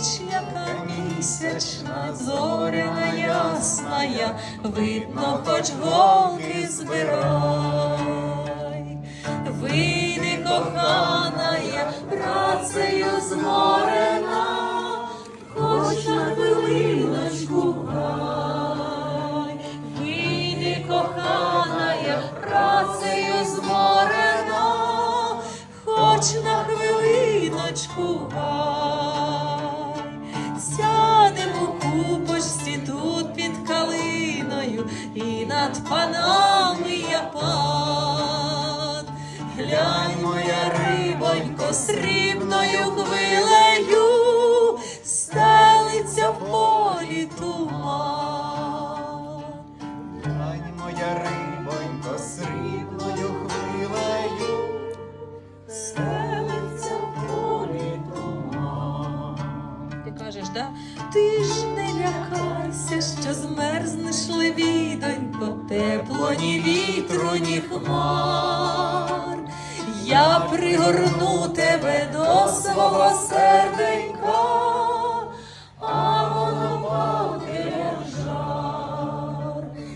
ніч, яка місячна, зоряна ясная, видно, хоч голки збирай. Вийди, коханая, працею зморена, над панами я пан. Глянь, моя рибонько, срібною хвилею, стелиться в полі туман. Глянь, моя рибонько, срібною хвилею. Стелиться в полі туман. Ти кажеш, да? Ти ж не лякайся, тепло ні вітру, ні хмар. Я пригорну тебе до свого серденька,